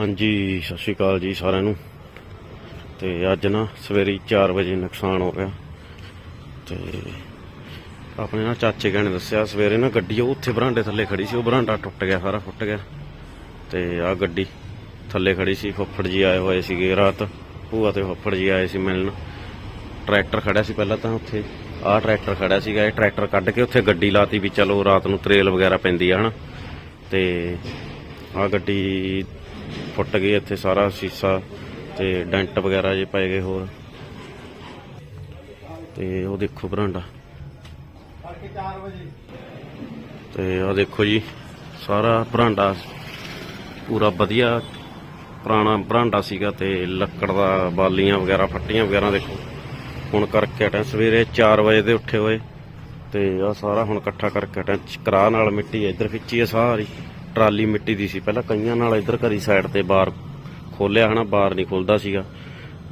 ਹਾਂਜੀ, ਸਤਿ ਸ਼੍ਰੀ ਅਕਾਲ ਜੀ ਸਾਰਿਆਂ ਨੂੰ। ਤੇ ਅੱਜ ਨਾ ਸਵੇਰੇ 4 ਵਜੇ ਨੁਕਸਾਨ ਹੋ ਗਿਆ। ਤੇ ਆਪਣੇ ਨਾ ਚਾਚੇ ਕਹਿੰਦੇ ਦੱਸਿਆ, ਸਵੇਰੇ ਨਾ ਗੱਡੀ ਉਹ ਉੱਥੇ ਬਰਾਂਡੇ ਥੱਲੇ ਖੜੀ ਸੀ, ਉਹ ਬਰਾਂਡਾ ਟੁੱਟ ਗਿਆ, ਸਾਰਾ ਫੁੱਟ ਗਿਆ। ਤੇ ਆ ਗੱਡੀ ਥੱਲੇ ਖੜੀ ਸੀ, ਫੁੱਫੜ ਜੀ ਆਏ ਹੋਏ ਸੀਗੇ ਰਾਤ। ਭੂਆ ਤੇ ਫੁੱਫੜ ਜੀ ਆਏ ਸੀ ਮਿਲਣ। ਟਰੈਕਟਰ ਖੜਿਆ ਸੀ ਪਹਿਲਾਂ ਤਾਂ ਉੱਥੇ। ਆਹ ਟਰੈਕਟਰ ਖੜਿਆ ਸੀਗਾ, ਇਹ ਟਰੈਕਟਰ ਕੱਢ ਕੇ ਉੱਥੇ ਗੱਡੀ ਲਾਤੀ ਵੀ ਚਲੋ ਰਾਤ ਨੂੰ ਤਰੇਲ ਵਗੈਰਾ ਪੈਂਦੀ ਆ, ਹਨਾ। ਤੇ ਆ ਗੱਡੀ ਫੁੱਟ ਗਏ ਇੱਥੇ ਸਾਰਾ ਸੀਸਾ ਤੇ ਡੈਂਟ ਵਗੈਰਾ ਜੇ ਪੈ ਗਏ ਹੋਰ। ਤੇ ਉਹ ਦੇਖੋ ਬਰਾਂਡਾ। ਤੇ ਆ ਦੇਖੋ ਜੀ, ਸਾਰਾ ਬਰਾਂਡਾ ਪੂਰਾ ਵਧੀਆ ਪੁਰਾਣਾ ਬਰਾਂਡਾ ਸੀਗਾ ਤੇ ਲੱਕੜ ਦਾ ਬਾਲੀਆਂ ਵਗੈਰਾ, ਫੱਟੀਆਂ ਵਗੈਰਾ ਦੇਖੋ। ਹੁਣ ਕਰਕੇ ਹਟਿਆ ਸਵੇਰੇ 4 ਵਜੇ ਦੇ ਉੱਠੇ ਹੋਏ ਤੇ ਆ ਸਾਰਾ ਹੁਣ ਇਕੱਠਾ ਕਰਕੇ ਹਟਿਆ ਕਰਾ ਨਾਲ ਮਿੱਟੀ ਇੱਧਰ ਖਿੱਚੀ ਹੈ ਸਾਰੀ। ਟਰਾਲੀ ਮਿੱਟੀ ਦੀ ਸੀ। ਪਹਿਲਾਂ ਕਈਆਂ ਨਾਲ ਇੱਧਰ ਘਰੀ ਸਾਈਡ ਤੇ ਬਾਰ ਖੋਲਿਆ ਹਨਾ, ਬਾਰ ਨਹੀਂ ਖੁੱਲਦਾ ਸੀਗਾ।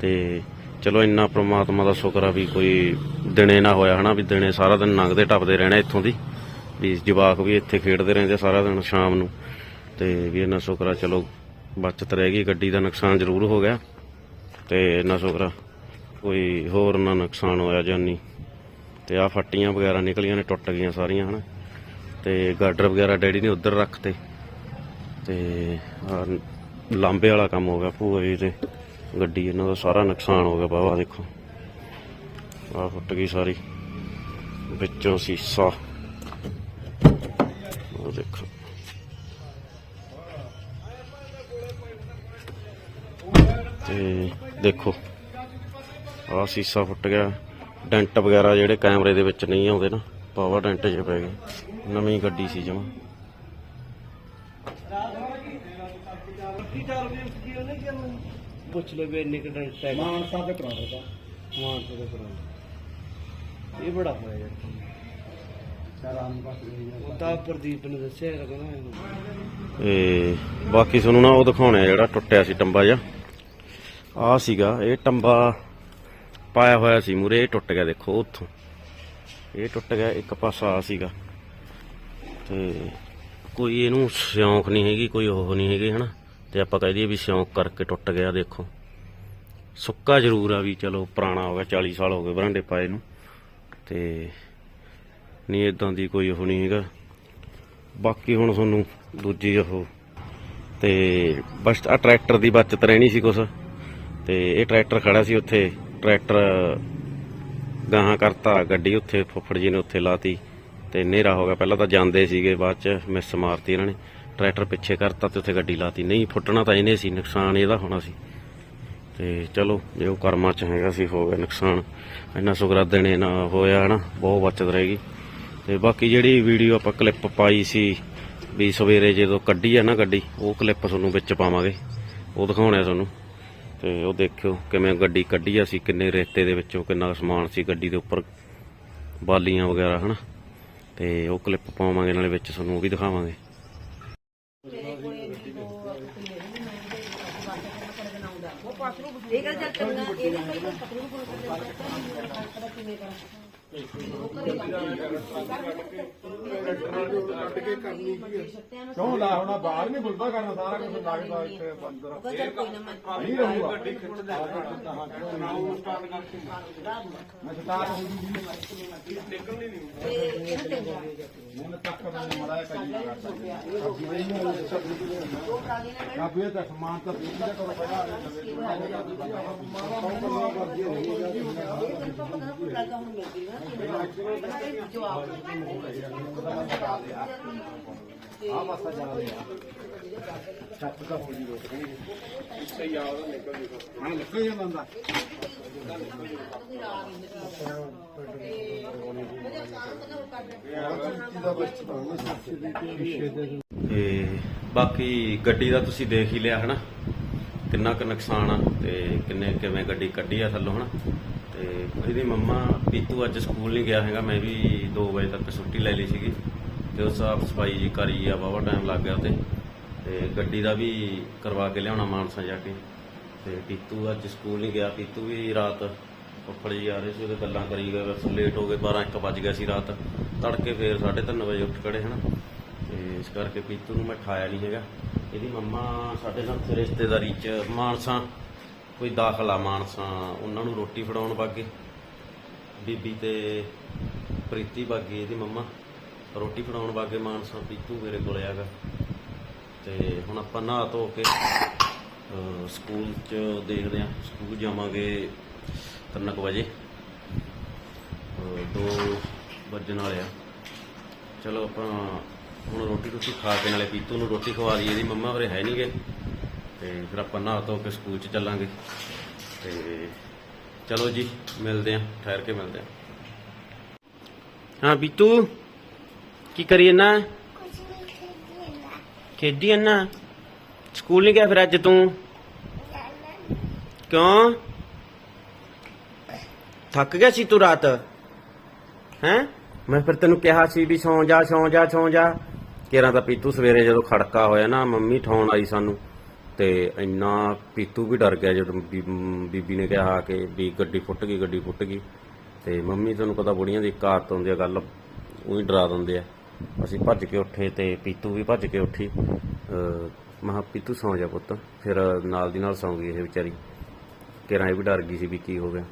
ਤੇ ਚਲੋ ਇੰਨਾ ਪ੍ਰਮਾਤਮਾ ਦਾ ਸ਼ੁਕਰ ਆ ਵੀ ਕੋਈ ਦਿਨੇ ਨਾ ਹੋਇਆ ਹਨਾ, ਵੀ ਦਿਨੇ ਸਾਰਾ ਦਿਨ ਲੰਘਦੇ ਟੱਪਦੇ ਰਹਿਣਾ ਇੱਥੋਂ ਦੀ। ਵੀ ਜਵਾਕ ਵੀ ਇੱਥੇ ਖੇਡਦੇ ਰਹਿੰਦੇ ਸਾਰਾ ਦਿਨ ਸ਼ਾਮ ਨੂੰ। ਤੇ ਵੀ ਇੰਨਾ ਸ਼ੁਕਰ ਆ, ਚਲੋ ਬਚਤ ਰਹਿ ਗਈ, ਗੱਡੀ ਦਾ ਨੁਕਸਾਨ ਜ਼ਰੂਰ ਹੋ ਗਿਆ। ਤੇ ਇੰਨਾ ਸ਼ੁਕਰ ਆ, ਕੋਈ ਹੋਰ ਨਾ ਨੁਕਸਾਨ ਹੋਇਆ ਜਾਨੀ। ਤੇ ਆ ਫੱਟੀਆਂ ਵਗੈਰਾ ਨਿਕਲੀਆਂ ਨੇ, ਟੁੱਟ ਗਈਆਂ ਸਾਰੀਆਂ ਹਨਾ। ਤੇ ਗਾਡਰ ਵਗੈਰਾ ਡੈਡੀ ਨੇ ਉੱਧਰ ਰੱਖਤੇ। ਤੇ ਲਾਂਬੇ ਵਾਲਾ ਕੰਮ ਹੋ ਗਿਆ ਭੂਆ ਜੀ ਤੇ ਗੱਡੀ ਇਹਨਾਂ ਦਾ ਸਾਰਾ ਨੁਕਸਾਨ ਹੋ ਗਿਆ ਬਾਬਾ ਦੇਖੋ। ਆ ਫੁੱਟ ਗਈ ਸਾਰੀ। ਵਿੱਚੋਂ ਸੀਸਾ। ਉਹ ਦੇਖੋ। ਤੇ ਦੇਖੋ ਆ ਸੀਸਾ ਫੁੱਟ ਗਿਆ। ਡੈਂਟ ਵਗੈਰਾ ਜਿਹੜੇ ਕੈਮਰੇ ਦੇ ਵਿੱਚ ਨਹੀਂ ਆਉਂਦੇ ਨਾ ਪਾਵਾ ਡੈਂਟ ਜੇ ਪੈ ਗਏ। ਨਵੀਂ ਗੱਡੀ ਸੀ ਜਮਾ। ਪੁੱਛ ਲੈ ਵੀ ਇੰਨੇ ਕਿੰਨਾ ਟੈਗ ਮਾਨਸਾ ਦੇ ਕਰਾ ਦਿੱਤਾ ਮਾਨਸਾ ਦੇ ਕਰਾਉਣਾ ਇਹ ਬੜਾ ਹੋਇਆ ਯਾਰ। ਚਾਰ ਆਮ ਪਾਸ ਗਈ ਉਹ ਤਾਂ ਪ੍ਰਦੀਪ ਨੇ ਦੱਸਿਆ ਯਾਰ ਕਹਿੰਦਾ ਇਹਨੂੰ। ਤੇ ਬਾਕੀ ਤੁਹਾਨੂੰ ਨਾ ਉਹ ਦਿਖਾਉਣਾ ਜਿਹੜਾ ਟੁੱਟਿਆ ਸੀ ਟੰਬਾ ਜਿਹਾ। ਆ ਸੀਗਾ ਇਹ ਟੰਬਾ ਪਾਇਆ ਹੋਇਆ ਸੀ ਮੂਰੇ ਇਹ ਟੁੱਟ ਗਿਆ ਦੇਖੋ ਉੱਥੋਂ। ਇਹ ਟੁੱਟ ਗਿਆ ਇੱਕ ਪਾਸਾ ਆ ਸੀਗਾ। ਤੇ ਕੋਈ ਇਹਨੂੰ ਸਿਉਂਕ ਨਹੀਂ ਹੈਗੀ, ਕੋਈ ਉਹ ਨਹੀਂ ਹੈਗੀ, ਹਨਾ? ਤੇ ਆਪਾਂ ਕਹਿ ਦਈਏ ਵੀ ਸਿਉਂਕ ਕਰਕੇ ਟੁੱਟ ਗਿਆ, ਦੇਖੋ। ਸੁੱਕਾ ਜ਼ਰੂਰ ਆ ਵੀ ਚਲੋ, ਪੁਰਾਣਾ ਹੋ ਗਿਆ 40 ਸਾਲ ਹੋ ਗਏ ਬਰਾਂਡੇ ਪਾਏ ਨੂੰ। ਤੇ ਨਹੀਂ ਇਦਾਂ ਦੀ ਕੋਈ ਉਹ ਨਹੀਂ ਹੈਗਾ। ਬਾਕੀ ਹੁਣ ਤੁਹਾਨੂੰ ਦੂਜੀ ਉਹ, ਤੇ ਬਸ ਆ ਟਰੈਕਟਰ ਦੀ ਬਚਤ ਰਹਿਣੀ ਸੀ ਕੁਛ। ਤੇ ਇਹ ਟਰੈਕਟਰ ਖੜਾ ਸੀ ਉੱਥੇ, ਟਰੈਕਟਰ ਗਾਹਾਂ ਕਰਤਾ, ਗੱਡੀ ਉੱਥੇ ਫੁੱਫੜ ਜੀ ਨੇ ਉੱਥੇ ਲਾਤੀ। ਤੇ ਹਨੇਰਾ ਹੋ ਗਿਆ। ਪਹਿਲਾਂ ਤਾਂ ਜਾਂਦੇ ਸੀਗੇ, ਬਾਅਦ ਚ ਮਿਸ ਮਾਰਤੀ ਇਹਨਾਂ ਨੇ। ਟਰੈਕਟਰ ਪਿੱਛੇ ਕਰਤਾ ਤੇ ਉੱਥੇ ਗੱਡੀ ਲਾਤੀ। ਨਹੀਂ, ਫੁੱਟਣਾ ਤਾਂ ਇਹਨੇ ਸੀ, ਨੁਕਸਾਨ ਇਹਦਾ ਹੋਣਾ ਸੀ। ਤੇ ਚਲੋ, ਜੇ ਉਹ ਕਰਮਾਂ ਚ ਹੈਗਾ ਸੀ, ਹੋ ਗਿਆ ਨੁਕਸਾਨ। ਇੰਨਾ ਸ਼ੁਕਰ ਦੇਣੇ ਨਾ ਹੋਇਆ, ਹਨਾ। ਬਹੁਤ ਬਚਤ ਰਹੇਗੀ ਤੇ ਬਾਕੀ ਜਿਹੜੀ ਵੀਡੀਓ ਆਪਾਂ ਕਲਿੱਪ ਪਾਈ ਸੀ ਵੀ ਸਵੇਰੇ ਜਦੋਂ ਕੱਢੀ ਆ ਨਾ ਗੱਡੀ, ਉਹ ਕਲਿੱਪ ਤੁਹਾਨੂੰ ਵਿੱਚ ਪਾਵਾਂਗੇ। ਉਹ ਦਿਖਾਉਣਾ ਤੁਹਾਨੂੰ। ਤੇ ਉਹ ਦੇਖਿਓ ਕਿਵੇਂ ਗੱਡੀ ਕੱਢੀ ਆ ਸੀ, ਕਿੰਨੇ ਰੇਤੇ ਦੇ ਵਿੱਚੋਂ ਕਿੰਨਾ ਸਮਾਨ ਸੀ ਗੱਡੀ ਦੇ ਉੱਪਰ। ਬਾਲੀਆਂ ਵਗੈਰਾ, ਹਨਾ। ਤੇ ਉਹ ਕਲਿੱਪ ਪਾਵਾਂਗੇ, ਨਾਲੇ ਵਿੱਚ ਤੁਹਾਨੂੰ ਉਹ ਵੀ ਦਿਖਾਵਾਂਗੇ। ਇਹ ਗੱਲ ਚੱਲ ਚੰਗਾ ਇਹਦੇ ਕੋਈ ਪਤਨੀ ਨੂੰ ਫੋਨ ਕਿਵੇਂ ਕਰਾਂ ਕਿਉਂ ਲਾ ਹੁਣ ਬਾਹਰ ਨਹੀਂ ਬੁਲਦਾ ਕਰਨਾ ਸਾਰਾ ਕੁਝ ਲੱਗਦਾ ਇੱਥੇ ਅੰਦਰ ਉਹ ਚੱਲ ਕੋਈ ਨਾ ਮੈਂ ਨਹੀਂ ਰਹੂਗਾ। ਮੈਂ ਸਟਾਰਟ ਹੋ ਗਈ ਤੇ ਇਹਨੂੰ ਚੰਗਾ ਮੈਨੂੰ ਤੱਕ ਮੈਨੂੰ ਮੜਾਇਆ ਕਰੀ ਕਾਬੀਏ ਦਾ ਸਮਾਨ ਤਾਂ ਦੇ ਦਿਆ ਕਰੋ ਪਹਿਲਾਂ। ਇਹ ਤਾਂ ਪਤਾ ਨਾ। ਕੋਈ ਆ ਪਾਸਾ ਜਾ ਰਿਹਾ ਛੱਤ ਦਾ ਹੋ ਜੀ ਰੋਕ ਰਹੀ ਸਹੀ ਆ ਉਹਦਾ ਨਿਕਲ ਜੂਗਾ ਹਾਂ ਨਿਕਲ ਜਾਂਦਾ ਤੇ ਬਾਕੀ ਗੱਡੀ ਦਾ ਤੁਸੀਂ ਦੇਖ ਹੀ ਲਿਆ ਹਨਾ। ਕਿੰਨਾ ਕੁ ਨੁਕਸਾਨ ਆ ਤੇ ਕਿੰਨੇ ਕਿਵੇਂ ਗੱਡੀ ਕੱਢੀ ਆ ਥੱਲੋਂ ਹਨਾ। ਤੇ ਇਹਦੀ ਮੰਮਾ ਪੀਤੂ ਅੱਜ ਸਕੂਲ ਨਹੀਂ ਗਿਆ ਹੈਗਾ, ਮੈਂ ਵੀ 2 ਵਜੇ ਤੱਕ ਛੁੱਟੀ ਲੈ ਲਈ ਸੀਗੀ ਤੇ ਉਹ ਸਾਫ਼ ਸਫ਼ਾਈ ਜੀ ਕਰੀ ਆ ਬਾਵਾ ਟਾਈਮ ਲੱਗ ਗਿਆ ਤੇ ਤੇ ਗੱਡੀ ਦਾ ਵੀ ਕਰਵਾ ਕੇ ਲਿਆਉਣਾ ਮਾਨਸਾ ਜਾ ਕੇ। ਤੇ ਪੀਤੂ ਅੱਜ ਸਕੂਲ ਨਹੀਂ ਗਿਆ, ਪੀਤੂ ਵੀ ਰਾਤ ਫੁੱਫੜ ਜੀ ਆ ਰਹੇ ਸੀ, ਉਹਦੇ ਗੱਲਾਂ ਕਰੀ ਗਏ, ਬਸ ਲੇਟ ਹੋ ਗਏ 12 1 ਵੱਜ ਗਿਆ ਸੀ ਰਾਤ। ਤੜਕੇ ਫੇਰ 3:30 ਵਜੇ ਉੱਠ ਖੜੇ ਹਨਾ। ਤੇ ਇਸ ਕਰਕੇ ਪੀਤੂ ਨੂੰ ਮੈਂ ਠਾਇਆ ਨਹੀਂ ਹੈਗਾ। ਇਹਦੀ ਮੰਮਾ ਸਾਡੇ ਨਾਲ ਰਿਸ਼ਤੇਦਾਰੀ ਚ ਮਾਨਸਾ ਕੋਈ ਦਾਖਲਾ ਮਾਨਸਾ ਉਹਨਾਂ ਨੂੰ ਰੋਟੀ ਫੜਾਉਣ ਵਾਗੇ ਬੀਬੀ ਤੇ ਪ੍ਰੀਤੀ ਬਾਗੀ ਇਹਦੀ ਮੰਮਾ ਰੋਟੀ ਫੜਾਉਣ ਵਾਗੇ ਮਾਨਸਾ ਪੀਤੂ ਮੇਰੇ ਕੋਲ ਆਗਾ ਤੇ ਹੁਣ ਆਪਾਂ ਨਹਾ ਧੋ ਕੇ ਸਕੂਲ ਚ ਦੇਖਦੇ ਆ ਸਕੂਲ ਜਾਵਾਂਗੇ ਤਿੰਨ ਕੁ ਵਜੇ। ਅਹ, ਦੋ ਵੱਜਣ ਵਾਲੇ ਆ। ਚਲੋ ਆਪਾਂ ਹੁਣ ਰੋਟੀ ਰੋਟੀ ਖਾ ਕੇ ਨਾਲੇ ਪੀਤੂ ਨੂੰ ਰੋਟੀ ਖਵਾ ਦਈਏ ਇਹਦੀ ਮੰਮਾ ਉਰੇ ਹੈ ਨਹੀਂਗੇ ਤੇ ਫਿਰ ਆਪਾਂ ਨਹਾ ਧੋ ਕੇ ਸਕੂਲ ਚ ਚੱਲਾਂਗੇ। ਤੇ ਚਲੋ ਜੀ ਮਿਲਦੇ ਆ ਠਹਿਰ ਕੇ ਮਿਲਦੇ ਆ ਹਾਂ ਪੀਤੂ ਕੀ ਕਰੀਏ ਨਾ ਕੁਝ ਨਹੀਂ ਖੇਡਣਾ ਖੇਡੀ ਨਾ ਸਕੂਲ ਨਹੀਂ ਗਿਆ ਫਿਰ ਅੱਜ ਤੂੰ? ਕਿਉਂ? ਥੱਕ ਗਿਆ ਸੀ ਤੂੰ ਰਾਤ? ਹੈਂ? ਮੈਂ ਫਿਰ ਤੈਨੂੰ ਕਿਹਾ ਸੀ ਵੀ ਸੌਂ ਜਾ ਸੌਂ ਜਾ ਸੌਂ ਜਾ। ਕਿਰਾਂ ਤਾਂ ਪੀਤੂ ਸਵੇਰੇ ਜਦੋਂ ਖੜਕਾ ਹੋਇਆ ਨਾ ਮੰਮੀ ਠਾਉਣ ਆਈ ਸਾਨੂੰ। ਤੇ ਇੰਨਾ ਪੀਤੂ ਵੀ ਡਰ ਗਿਆ ਜਦੋਂ ਬੀ- ਬੀਬੀ ਨੇ ਕਿਹਾ ਕਿ ਵੀ ਗੱਡੀ ਫੁੱਟ ਗਈ, ਗੱਡੀ ਫੁੱਟ ਗਈ। ਤੇ ਮੰਮੀ ਤੁਹਾਨੂੰ ਪਤਾ ਬੁੜੀਆਂ ਦੀ ਕਾਤ ਹੁੰਦੀ ਆ, ਗੱਲ ਉਹੀ ਡਰਾ ਦਿੰਦੇ ਆ। ਅਸੀਂ ਭੱਜ ਕੇ ਉੱਠੇ ਤੇ ਪੀਤੂ ਵੀ ਭੱਜ ਕੇ ਉੱਠੀ। ਅਹ ਮਹਾ ਪੀਤੂ ਸੌਂ ਜਾ ਪੁੱਤ। ਫਿਰ ਨਾਲ ਦੀ ਨਾਲ ਸੌਂ ਗਈ ਇਹ ਵਿਚਾਰੀ। ਕਿਰਾਂ ਇਹ ਵੀ ਡਰ ਗਈ ਸੀ ਵੀ ਕੀ ਹੋ ਗਿਆ।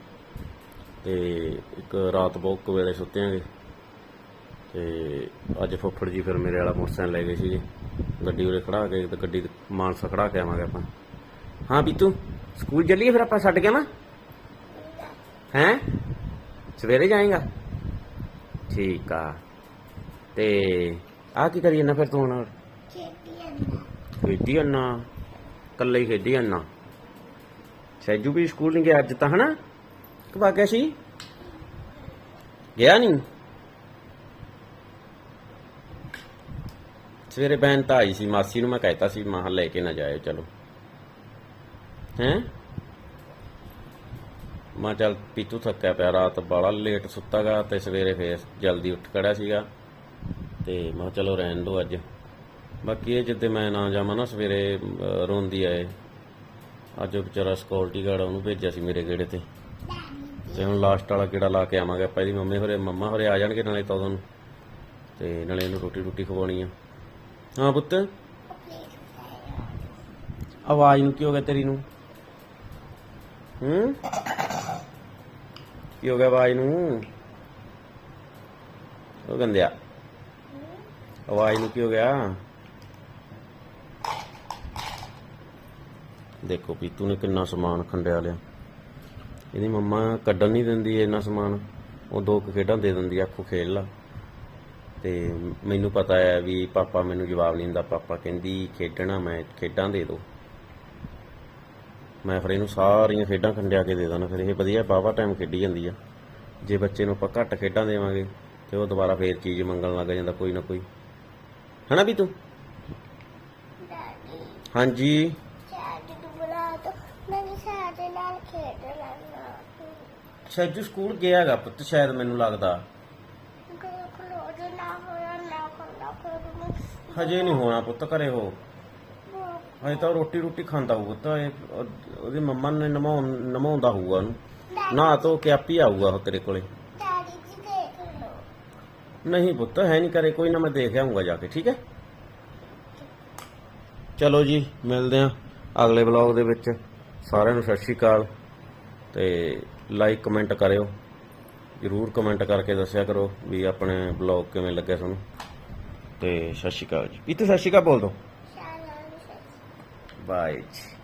ਤੇ ਇੱਕ ਰਾਤ ਬਹੁਤ ਕੁ ਵੇਲੇ ਸੁੱਤਿਆਂਗੇ ਤੇ ਅੱਜ ਫੁੱਫੜ ਜੀ ਫਿਰ ਮੇਰੇ ਵਾਲਾ ਮੋਟਰਸਾਈਕਲ ਲੈ ਗਏ ਸੀ ਗੱਡੀ ਉਰੇ ਖੜਾ ਕੇ ਤੇ ਗੱਡੀ ਮਾਨਸਾ ਖੜਾ ਕੇ ਆਵਾਂਗੇ ਆਪਾਂ। ਹਾਂ ਪੀਤੂ ਸਕੂਲ ਚੱਲੀਏ ਫਿਰ ਆਪਾਂ ਛੱਡ ਕੇ ਆਵਾਂ? ਹੈਂ? ਸਵੇਰੇ ਜਾਏਗਾ? ਠੀਕ ਆ। ਤੇ ਆ ਕੀ ਕਰੀਏ ਨਾ ਫਿਰ ਤੂੰ ਹੁਣ? ਖੇਡੀ ਖੇਡੀ ਅੰਨਾ ਕੱਲੇ ਹੀ ਖੇਡੀ ਅੰਨਾ ਸੈਜੂ ਵੀ ਸਕੂਲ ਨਹੀਂ ਗਿਆ ਅੱਜ ਤਾਂ ਹਨਾ? ਕਿ ਵਾਕਿਆ ਸੀ? ਗਿਆ ਨਹੀਂ? ਸਵੇਰੇ ਬੈਨ ਤਾਂ ਆਈ ਸੀ, ਮਾਸੀ ਨੂੰ ਮੈਂ ਕਹਿਤਾ ਸੀ, ਮਾਂ ਲੈ ਕੇ ਨਾ ਜਾਇਓ, ਚਲੋ। ਹੈਂ? ਮੈਂ ਚੱਲ ਪੀਤੂ ਥੱਕਿਆ ਪਿਆ, ਰਾਤ ਬਾਲਾ ਲੇਟ ਸੁੱਤਾਗਾ ਤੇ ਸਵੇਰੇ ਫੇਰ ਜਲਦੀ ਉੱਠ ਖੜਿਆ ਸੀਗਾ। ਤੇ ਮੈਂ ਕਿਹਾ ਚਲੋ ਰਹਿਣ ਦੋ ਅੱਜ। ਬਾਕੀ ਇਹ ਜਿੱਦੇ ਮੈਂ ਨਾ ਜਾਵਾਂ ਨਾ ਸਵੇਰੇ ਰੋਂਦੀ ਆਏ। ਅੱਜ ਉਹ ਵਿਚਾਰਾ ਸਿਕਿਉਰਿਟੀ ਗਾਰਡ ਉਹਨੂੰ ਭੇਜਿਆ ਸੀ ਮੇਰੇ ਗੇੜੇ ਤੇ। ਤੇ ਹੁਣ ਲਾਸਟ ਵਾਲਾ ਕਿਹੜਾ ਲਾ ਕੇ ਆਵਾਂਗੇ ਪਹਿਲੀ ਮੰਮੀ ਹੋਰੇ, ਮੰਮਾ ਹੋਰੇ ਆ ਜਾਣਗੇ ਨਾਲੇ ਤਾਂ ਉਹਨੂੰ ਤੇ ਨਾਲੇ ਇਹਨੂੰ ਰੋਟੀ ਰੋਟੀ ਖਵਾਉਣੀ ਆ। ਹਾਂ ਪੁੱਤ। ਆਵਾਜ਼ ਨੂੰ ਕੀ ਹੋ ਗਿਆ ਤੇਰੀ ਨੂੰ? ਹੂੰ? ਕੀ ਹੋ ਗਿਆ ਆਵਾਜ਼ ਨੂੰ? ਉਹ ਗੰਦਿਆ। ਆਵਾਜ਼ ਨੂੰ ਕੀ ਹੋ ਗਿਆ? ਦੇਖੋ ਪੀਤੂ ਨੇ ਕਿੰਨਾ ਸਮਾਨ ਖੰਡਿਆ ਲਿਆ। ਇਹਦੀ ਮੰਮਾ ਕੱਢਣ ਨਹੀਂ ਦਿੰਦੀ ਇੰਨਾ ਸਮਾਨ। ਉਹ ਦੋ ਕੁ ਖੇਡਾਂ ਦੇ ਦਿੰਦੀ ਆਖੋ ਖੇਡ ਲਾ। ਤੇ ਮੈਨੂੰ ਪਤਾ ਹੈ ਵੀ ਪਾਪਾ ਮੈਨੂੰ ਜਵਾਬ ਨਹੀਂ ਦਿੰਦਾ। ਪਾਪਾ ਕਹਿੰਦੀ ਖੇਡਣਾ ਮੈਂ ਖੇਡਾਂ ਦੇ ਦਿਓ ਮੈਂ ਫਿਰ ਇਹਨੂੰ ਸਾਰੀਆਂ ਖੇਡਾਂ ਖੰਡਿਆ ਕੇ ਦੇ ਦਾਂ ਫਿਰ ਇਹ ਵਧੀਆ ਬਾਵਾ ਟਾਈਮ ਖੇਡੀ ਜਾਂਦੀ ਆ। ਜੇ ਬੱਚੇ ਨੂੰ ਆਪਾਂ ਘੱਟ ਖੇਡਾਂ ਦੇਵਾਂਗੇ ਤੇ ਉਹ ਦੁਬਾਰਾ ਫੇਰ ਚੀਜ਼ ਮੰਗਣ ਲੱਗ ਜਾਂਦਾ ਕੋਈ ਨਾ ਕੋਈ। ਹਨਾ ਵੀ ਤੂੰ ਦਾਦੀ ਹਾਂਜੀ। ਚਾਟ ਨੂੰ ਬੁਲਾ ਦੋ। ਮੈਂ ਵੀ ਸਾਡੇ ਨਾਲ ਖੇਡਣਾ ਨਾ ਸੈਜੂ ਸਕੂਲ ਗਿਆਗਾ ਪੁੱਤ ਸ਼ਾਇਦ ਮੈਨੂੰ ਲੱਗਦਾ ਕੋਈ ਖਲੋਜ ਨਾ ਹੋਇਆ ਨਾ ਖੰਦਾ ਫਿਰ ਹਜੇ ਨਹੀਂ ਹੋਣਾ ਪੁੱਤ ਘਰੇ ਹੋ। ਹਜੇ ਤਾਂ ਰੋਟੀ ਰੋਟੀ ਖਾਂਦਾ ਹੋਊ ਉਹ- ਉਹਦੀ ਮੰਮਾ ਨੇ ਨਮਾਉਂ ਨਮਾਉਂਦਾ ਹੋਊਗਾ ਉਹਨੂੰ। ਨਾ ਤੋ ਕੇ ਆਪੀ ਆਊਗਾ ਉਹ ਤੇਰੇ ਕੋਲੇ। ਨਹੀਂ ਪੁੱਤ ਹੈ ਨਹੀਂ ਕਰੇ ਕੋਈ ਨਾ ਮੈਂ ਦੇਖ ਆਊਂਗਾ ਜਾ ਕੇ ਠੀਕ ਹੈ? ਚਲੋ ਜੀ ਮਿਲਦੇ ਆਂ ਅਗਲੇ ਬਲੌਗ ਦੇ ਵਿੱਚ। ਸਾਰਿਆਂ ਨੂੰ ਸਤਿ ਸ਼੍ਰੀ ਅਕਾਲ ਤੇ ਲਾਈਕ ਕਮੈਂਟ ਕਰਿਓ। ਜਰੂਰ ਕਮੈਂਟ ਕਰਕੇ ਦੱਸਿਆ ਕਰੋ ਵੀ ਆਪਣੇ ਬਲੌਗ ਕਿਵੇਂ ਲੱਗਿਆ ਤੁਹਾਨੂੰ। ਤੇ ਸਤਿ ਸ਼੍ਰੀ ਅਕਾਲ ਜੀ। ਪੀਤੂ ਸਤਿ ਸ਼੍ਰੀ ਅਕਾਲ ਬੋਲ ਦੋ। ਬਾਏ ਜੀ